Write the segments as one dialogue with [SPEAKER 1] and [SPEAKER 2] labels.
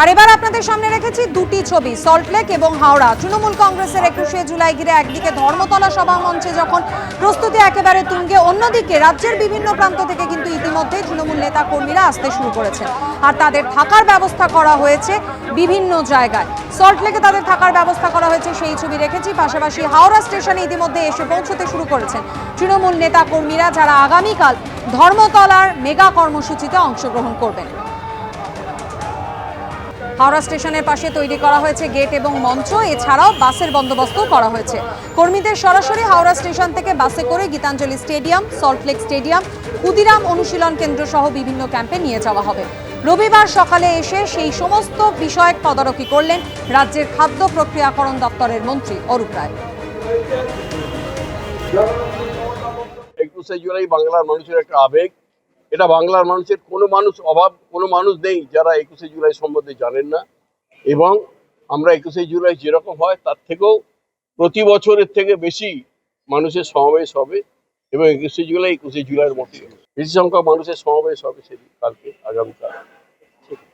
[SPEAKER 1] আর এবার আপনাদের সামনে রেখেছি দুটি ছবি সল্টলেক এবং হাওড়া। তৃণমূল কংগ্রেসের একুশে জুলাই ঘিরে একদিকে ধর্মতলা সভা মঞ্চে যখন প্রস্তুতি একেবারে তুঙ্গে, অন্যদিকে রাজ্যের বিভিন্ন প্রান্ত থেকে কিন্তু ইতিমধ্যে তৃণমূল নেতা কর্মীরা আসতে শুরু করেছেন। আর তাদের থাকার ব্যবস্থা করা হয়েছে বিভিন্ন জায়গায়। সল্টলেকে তাদের থাকার ব্যবস্থা করা হয়েছে, সেই ছবি রেখেছি। পাশাপাশি হাওড়া স্টেশনে ইতিমধ্যে এসে পৌঁছতে শুরু করেছেন তৃণমূল নেতা কর্মীরা যারা আগামীকাল ধর্মতলার মেগা কর্মসূচিতে অংশগ্রহণ করবেন। হাওড়া স্টেশনের পাশে তৈরি করা হয়েছে গেট এবং মঞ্চ। এছাড়াও বাসের বন্দোবস্তও করা হয়েছে। কর্মীদের সরাসরি হাওড়া স্টেশন থেকে বাসে করে Gitanjali stadium Salt Lake stadium, Khudiram অনুশীলন কেন্দ্র সহ বিভিন্ন ক্যাম্পে নিয়ে যাওয়া হবে। রবিবার সকালে এসে সেই সমস্ত বিষয়ক তদারকি করলেন রাজ্যের খাদ্য প্রক্রিয়াকরণ দপ্তরের মন্ত্রী অরূপ রায়।
[SPEAKER 2] একুশে জুলাই বাংলার মানুষের একটা আবেগ। এটা বাংলার মানুষের, কোনো মানুষ অভাব, কোনো মানুষ নেই যারা একুশে জুলাই সম্বন্ধে জানেন না এবং আমরা একুশে জুলাই যেরকম হয়, তার থেকেও প্রতি বছরের থেকে বেশি মানুষের সমাবেশ হবে এবং একুশে জুলাই একুশে জুলাইয়ের মতোই। বেশি সংখ্যক মানুষের সমাবেশ হবে সেদিন, কালকে, আগামীকাল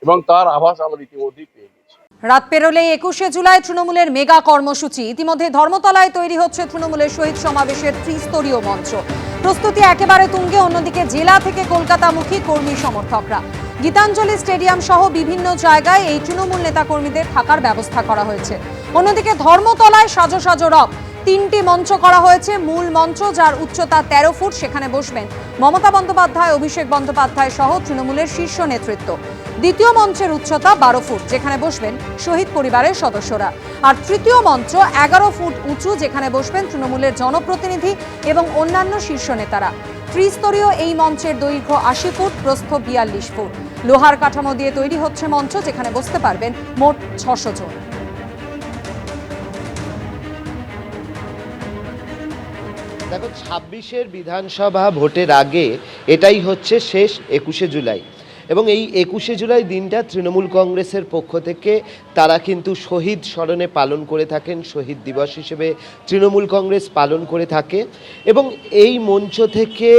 [SPEAKER 2] এবং তার আভাস আমরা ইতিমধ্যেই
[SPEAKER 1] রাত পেরোলেই একুশে জুলাই তৃণমূলের মেগা কর্মসূচি। ইতিমধ্যে ধর্মতলায় তৈরি হচ্ছে তৃণমূলের শহীদ সমাবেশের ত্রিস্তরীয় মঞ্চ। প্রস্তুতি একেবারে তুঙ্গে, অন্যদিকে জেলা থেকে কলকাতামুখী কর্মী সমর্থকরা। গীতাঞ্জলি স্টেডিয়াম সহ বিভিন্ন জায়গায় এই তৃণমূল নেতা কর্মীদের থাকার ব্যবস্থা করা হয়েছে। অন্যদিকে ধর্মতলায় সাজো সাজো রব। তিনটি মঞ্চ করা হয়েছে। মূল মঞ্চ, যার উচ্চতা তেরো ফুট, সেখানে বসবেন মমতা বন্দ্যোপাধ্যায়, অভিষেক বন্দ্যোপাধ্যায় সহ তৃণমূলের শীর্ষ নেতৃত্ব। দ্বিতীয় মঞ্চের উচ্চতা বারো ফুট, যেখানে বসবেন শহীদ পরিবারের সদস্যরা। আর তৃতীয় মঞ্চ এগারো ফুট উঁচু, যেখানে বসবেন তৃণমূলের জনপ্রতিনিধি এবং অন্যান্য শীর্ষ নেতারা। ত্রিস্তরীয় এই মঞ্চের দৈর্ঘ্য আশি ফুট, প্রস্থ বিয়াল্লিশ ফুট। লোহার কাঠামো দিয়ে তৈরি হচ্ছে মঞ্চ, যেখানে বসতে পারবেন মোট ছশো জন।
[SPEAKER 3] দেখো, ছাব্বিশের বিধানসভা ভোটের আগে এটাই হচ্ছে শেষ একুশে জুলাই। এবং এই একুশে জুলাই দিনটা তৃণমূল কংগ্রেসের পক্ষ থেকে তারা কিন্তু শহীদ স্মরণে পালন করে থাকেন, শহীদ দিবস হিসেবে তৃণমূল কংগ্রেস পালন করে থাকে। এবং এই মঞ্চ থেকে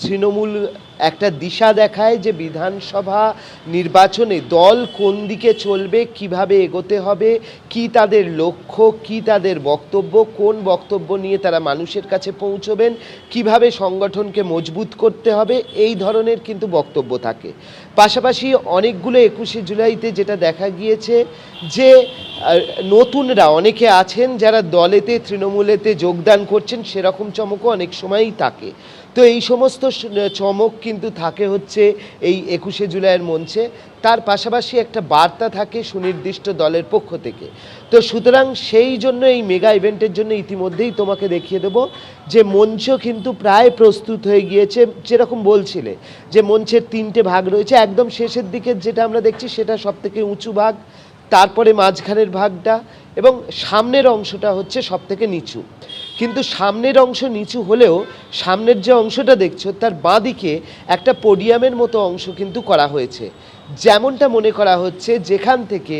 [SPEAKER 3] তৃণমূল একটা দিশা দেখায় যে বিধানসভা নির্বাচনে দল কোন দিকে চলবে, কীভাবে এগোতে হবে, কি তাদের লক্ষ্য, কি তাদের বক্তব্য, কোন বক্তব্য নিয়ে তারা মানুষের কাছে পৌঁছবেন, কীভাবে সংগঠনকে মজবুত করতে হবে, এই ধরনের কিন্তু বক্তব্য থাকে। পাশাপাশি অনেকগুলো একুশে জুলাইতে যেটা দেখা গিয়েছে যে নতুনরা অনেকে আছেন যারা দলেতে, তৃণমূলেতে যোগদান করছেন, সেরকম চমকও অনেক সময়ই থাকে। তো এই সমস্ত চমক কিন্তু থাকে হচ্ছে এই একুশে জুলাইয়ের মঞ্চে। তার পাশাপাশি একটা বার্তা থাকে সুনির্দিষ্ট দলের পক্ষ থেকে। তো সুতরাং সেই জন্য এই মেগা ইভেন্টের জন্য ইতিমধ্যেই তোমাকে দেখিয়ে দেবো যে মঞ্চ কিন্তু প্রায় প্রস্তুত হয়ে গিয়েছে, যেরকম বলছিলে, যে মঞ্চের তিনটে ভাগ রয়েছে। একদম শেষের দিকে যেটা আমরা দেখছি সেটা সব থেকে উঁচু ভাগ, তারপরে মাঝখানের ভাগটা এবং সামনের অংশটা হচ্ছে সব থেকে নিচু। কিন্তু সামনের অংশ নিচু হলেও সামনের যে অংশটা দেখছ, তার বাঁদিকে একটা পোডিয়ামের মতো অংশ কিন্তু করা হয়েছে। যেমনটা মনে করা হচ্ছে, যেখান থেকে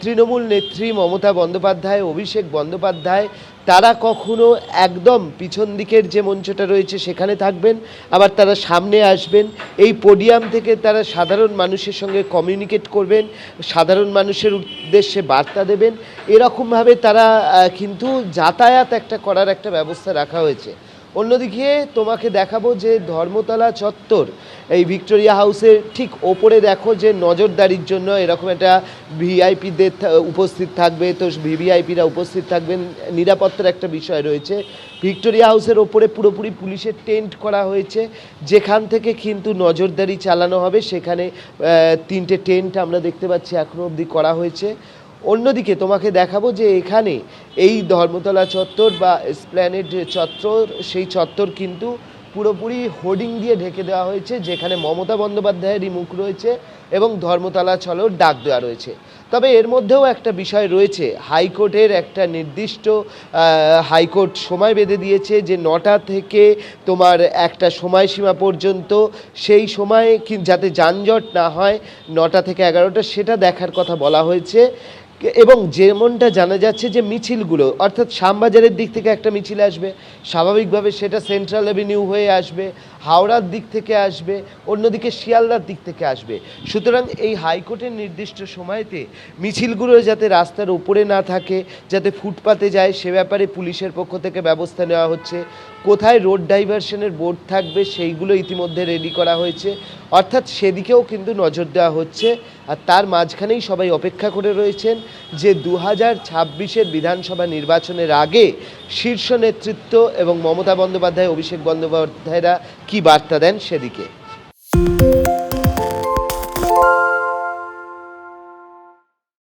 [SPEAKER 3] তৃণমূল নেত্রী মমতা বন্দ্যোপাধ্যায়, অভিষেক বন্দ্যোপাধ্যায় তারা কখনো একদম পিছন দিকের যে মঞ্চটা রয়েছে সেখানে থাকবেন, আবার তারা সামনে আসবেন। এই পোডিয়াম থেকে তারা সাধারণ মানুষের সঙ্গে কমিউনিকেট করবেন, সাধারণ মানুষের উদ্দেশ্যে বার্তা দেবেন। এরকমভাবে তারা কিন্তু যাতায়াত একটা করার একটা ব্যবস্থা রাখা হয়েছে। অন্যদিকে তোমাকে দেখাবো যে ধর্মতলা চত্বর, এই ভিক্টোরিয়া হাউসের ঠিক ওপরে দেখো যে নজরদারির জন্য এরকম একটা ভিআইপিদের উপস্থিত থাকবে। তো ভিভিআইপিরা উপস্থিত থাকবেন। নিরাপত্তার একটা বিষয় রয়েছে। ভিক্টোরিয়া হাউসের ওপরে পুরোপুরি পুলিশের টেন্ট করা হয়েছে। যেখান থেকে কিন্তু নজরদারি চালানো হবে, সেখানে তিনটে টেন্ট আমরা দেখতে পাচ্ছি এখনও অবধি করা হয়েছে। অন্যদিকে তোমাকে দেখাবো যে এখানে এই ধর্মতলা চত্বর বা স্প্ল্যানেড চত্বর, সেই চত্বর কিন্তু পুরোপুরি হোর্ডিং দিয়ে ঢেকে দেওয়া হয়েছে, যেখানে মমতা বন্দ্যোপাধ্যায়েরই মুখ রয়েছে এবং ধর্মতলা চলো ডাক দেওয়া রয়েছে। তবে এর মধ্যেও একটা বিষয় রয়েছে, হাইকোর্টের একটা নির্দিষ্ট হাইকোর্ট সময় বেঁধে দিয়েছে যে নটা থেকে তোমার একটা সময়সীমা পর্যন্ত সেই সময়ে যাতে যানজট না হয়, নটা থেকে এগারোটা সেটা দেখার কথা বলা হয়েছে। এবং যেমনটা জানা যাচ্ছে যে মিছিলগুলো, অর্থাৎ শ্যামবাজারের দিক থেকে একটা মিছিল আসবে, স্বাভাবিকভাবে সেটা সেন্ট্রাল অ্যাভিনিউ হয়ে আসবে হাওড়ার দিক থেকে আসবে, অন্যদিকে শিয়ালদার দিক থেকে আসবে। সুতরাং এই হাইকোর্টের নির্দিষ্ট সময়তে মিছিলগুলো যাতে রাস্তার উপরে না থাকে, যাতে ফুটপাতে যায়, সে ব্যাপারে পুলিশের পক্ষ থেকে ব্যবস্থা নেওয়া হচ্ছে। কোথায় রোড ডাইভারশনের বোর্ড থাকবে, সেইগুলো ইতিমধ্যে রেডি করা হয়েছে। অর্থাৎ সেদিকেও কিন্তু নজর দেওয়া হচ্ছে, আর তার মাঝখানেই সবাই অপেক্ষা করে রয়েছেন যে দু হাজার ছাব্বিশের বিধানসভা নির্বাচনের আগে শীর্ষ নেতৃত্ব এবং মমতা বন্দ্যোপাধ্যায়, অভিষেক বন্দ্যোপাধ্যায়রা কি বার্তা দেন সেদিকে।